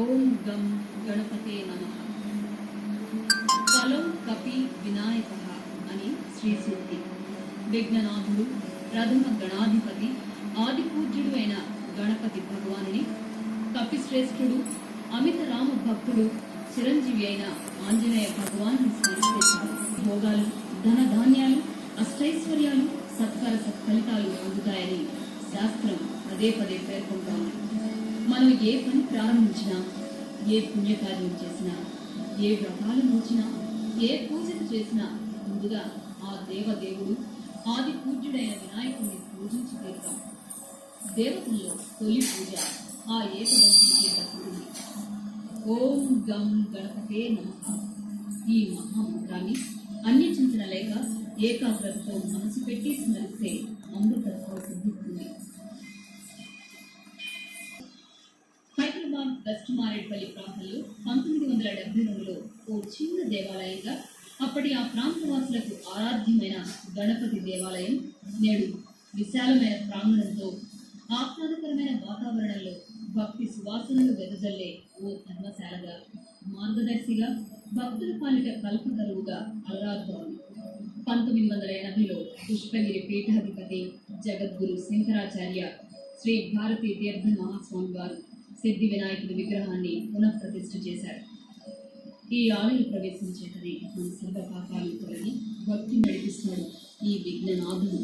ఓం గం గణపతే నమ. కలం కపి వినాయక అని శ్రీ సూక్తి విఘ్ననాథుడు ప్రథమ గణాధిపతి ఆది పూజ్యుడు అయిన గణపతి భగవానుని కపిశ్రేష్ఠుడు అమిత రామ భక్తుడు చిరంజీవి అయిన ఆంజనేయ భగవాను స్మరిస్తారు భోగాలు ధన ధాన్యాలు అష్టైశ్వర్యాలు సత్కార సత్ఫలితాలు పొందుతాయని శాస్త్రం పదే పదే పేర్కొంటోంది. మనం ఏ పని ప్రారంభించినా ఏ పుణ్యకార్యం చేసినా ఏ వ్రతాలు నోచినా ఏ పూజలు చేసినా ముందుగా ఆ దేవదేవుడు ఆది పూజ్యుడైన వినాయకుడిని పూజించి తీరుతాం. దేవతల్లో తొలి పూజ ఆ ఏకదంశికి దక్కుతుంది ఓం గం గణపతే నమః. ఈ మహామంత్రాన్ని అన్ని చింతన లేక ఏకాగ్రతతో మనసు పెట్టి స్మరిస్తే అమృతత్వం సిద్ధిస్తుంది. హైదరాబాద్ ప్రాంతంలో పంతొమ్మిది వందల డెబ్బై రెండులో ఓ చిన్న దేవాలయంగా అప్పటి ఆ ప్రాంతవాసులకు ఆరాధ్యమైన గణపతి దేవాలయం నేడు విశాలమైన ప్రాంగణంతో ఆహ్లాదకరమైన వాతావరణంలో భక్తి సువాసనలు వెదజల్లే ఓ ధర్మశాలగా మార్గదర్శిగా భక్తుల పాలిట కల్పతరువుగా అలరారుతోంది పంతొమ్మిది వందల ఎనభైలో పుష్పగిరి పీఠాధిపతి జగద్గురు శంకరాచార్య శ్రీ భారతీ తీర్థ మహాస్వామి వారు సిద్ధి వినాయకుడి విగ్రహాన్ని పునఃప్రతిష్ఠ చేశారు. ఈ ఆలయం ప్రవేశం మన సర్వ పాపాలు తొలగి భక్తి నడిపిస్తాడు ఈ విఘ్ననాథుడు.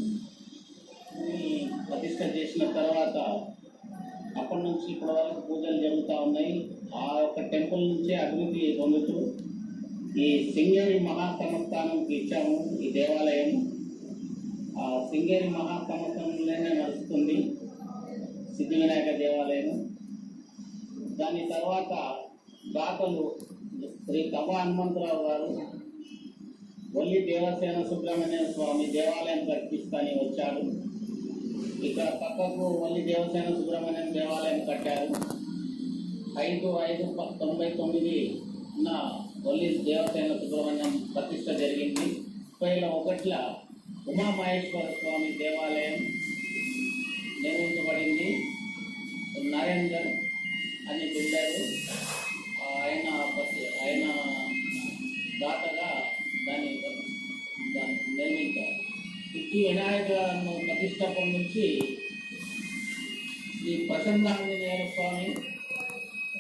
ప్రతిష్ట చేసిన తర్వాత అప్పటి నుంచి ఇప్పటి వరకు పూజలు జరుగుతూ ఉన్నాయి. ఆ యొక్క టెంపుల్ నుంచే అభివృద్ధి పొందుతూ ఈ సింగేరి మహాసంస్థానంకి ఇచ్చాము ఈ దేవాలయం. ఆ సింగేరి మహాసంస్థంలోనే దాని తర్వాత దాతలు శ్రీ కబా హనుమంతరావు గారు ఒల్లి దేవసేన సుబ్రహ్మణ్య స్వామి దేవాలయం ప్రకటిస్తాని వచ్చాడు ఇక్కడ పక్కకు మళ్ళీ దేవసేన సుబ్రహ్మణ్యం దేవాలయం కట్టారు. ఐదు ఐదు ప- తొంభై తొమ్మిది నా మళ్ళీ దేవసేన సుబ్రహ్మణ్యం ప్రతిష్ట జరిగింది. ముప్పై ఒకట్ల ఉమామహేశ్వర స్వామి దేవాలయం నిర్మించబడింది. నరేందర్ ఈ వినాయక ప్రతిష్టపన నుంచి ఈ ప్రసన్నాంజనేయ స్వామి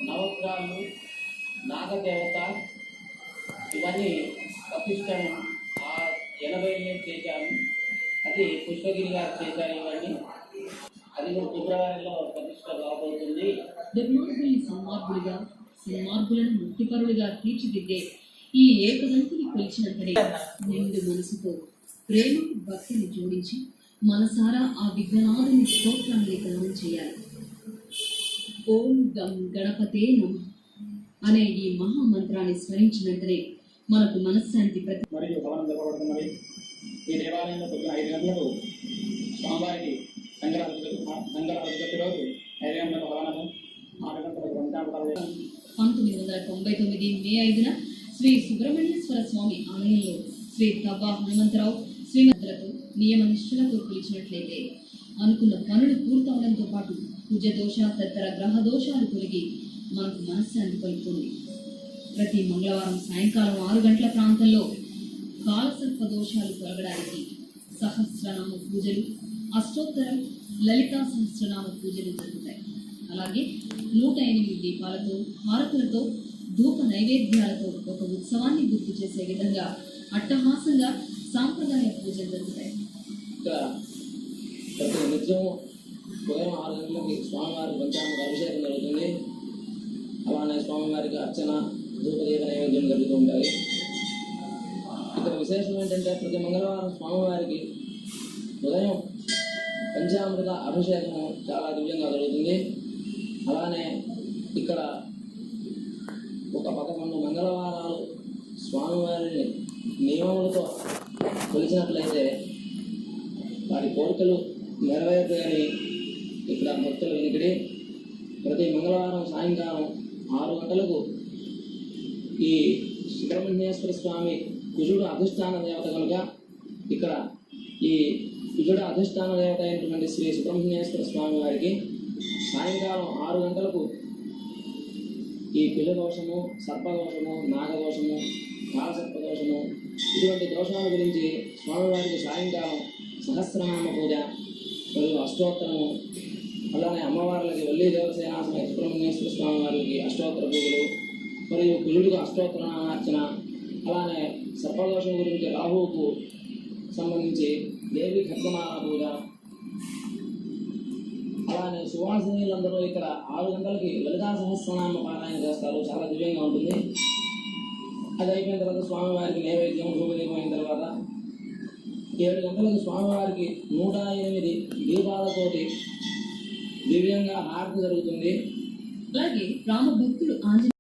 నవగ్రహాలు నాగదేవత ఇవన్నీ ప్రతిష్టం ఆ ఎనభైలో చేశాను అది పుష్పగిరి గారు చేశారు ఇవన్నీ. అది కూడా ఫిబ్రవరిలో ప్రతిష్ట కాబోతుంది. దుర్మార్గుల్ని సన్మార్గులుగా సన్మార్గులను ముక్తిపరులుగా తీర్చిదిద్దే ఈ ఏకదంతుని కొలిచినప్పుడే నిండు మనసుతో ప్రేమ భక్తిని జోడించి మనసారా ఆ విఘ్ననాథుని స్తోత్రాన్ని గానం చేయాలి. ఓం గం గణపతే నమ అనే ఈ మహామంత్రాన్ని స్మరించిన వెంటనే మనకు మనశ్శాంతి ప్రతి మరియు భవనం జరపబడుతున్నది ఈ దేవాలయంలో పొద్దున ఐదు గంటలకు స్వామివారికి సంగరాజు సంగరాజు రోజు ఐదు గంటలకు భవనము ఆరు గంటలకు పంతొమ్మిది వందల తొంభై తొమ్మిది మే ఐదున శ్రీ సుబ్రహ్మణ్యేశ్వర స్వామి ఆలయంలో శ్రీ తవ్వా హనుమంతరావు శ్రీమతులతో నియమ నిష్ఠలతో పిలిచినట్లయితే అనుకున్న పనులు పూర్తవడంతో పాటు కుజ దోష తదితర గ్రహ దోషాలు తొలగి మనకు మనశ్శాంతి కలుగుతుంది ప్రతి మంగళవారం సాయంకాలం ఆరు గంటల ప్రాంతంలో కాలసర్ప దోషాలు తొలగడానికి సహస్రనామ పూజలు అష్టోత్తరం లలితా సహస్రనామ పూజలు జరుగుతాయి. అలాగే నూట ఎనిమిది దీపాలతో హారతులతో ధూప నైవేద్యాలతో ఒక ఉత్సవాన్ని గుర్తు చేసే విధంగా అట్టహాసంగా సాంప్రదాయ పూజలు జరుగుతాయి. ప్రతి నిత్యం ఉదయం ఆరు గంటలకి స్వామివారి పంచాంగ అభిషేకం జరుగుతుంది. అలానే స్వామివారికి అర్చన ధూపదీప నైవేద్యం జరుగుతూ ఉంటాయి. ఇక్కడ విశేషం ఏంటంటే ప్రతి మంగళవారం స్వామివారికి ఉదయం పంచామృత అభిషేకము చాలా దివ్యంగా జరుగుతుంది. అలానే ఇక్కడ పదకొండు మంగళవారాలు స్వామివారిని నియమములతో కొలిచినట్లయితే వారి కోరికలు నెరవేరుతాయని ఇక్కడ భక్తుల వెనుకడి. ప్రతి మంగళవారం సాయంకాలం ఆరు గంటలకు ఈ సుబ్రహ్మణ్యేశ్వర స్వామి కుజుడు అధిష్టాన దేవత కనుక ఇక్కడ ఈ కుజుడు అధిష్టాన దేవత అయినటువంటి శ్రీ సుబ్రహ్మణ్యేశ్వర స్వామి వారికి సాయంకాలం ఆరు గంటలకు ఈ పిల్ల దోషము సర్పదోషము నాగదోషము కాలసర్పదోషము ఇటువంటి దోషాల గురించి స్వామివారికి సాయంకాలం సహస్రనామ పూజ మరియు అష్టోత్తరము అలానే అమ్మవార్లకి వల్లి దేవసేనాసన సుబ్రహ్మణ్యేశ్వర స్వామి వారికి అష్టోత్తర పూజలు మరియు కుజుడికి అష్టోత్తర నామార్చన అలానే సర్పదోషం గురించి రాహువుకు సంబంధించి దేవి ఖడ్గమాల పూజ అలానే సువాసినీలందరూ ఇక్కడ ఆరు గంటలకి లలితా సహస్రనామ పారాయణ చేస్తారు. చాలా దివ్యంగా ఉంటుంది. అది అయిపోయిన తర్వాత స్వామివారికి నైవేద్యం ధూపదీపం అయిన తర్వాత ఏడు గంటలకు స్వామివారికి నూట ఎనిమిది దీపాలతోటి దివ్యంగా హారతి జరుగుతుంది. అలాగే రామ భక్తులు ఆంజనేయ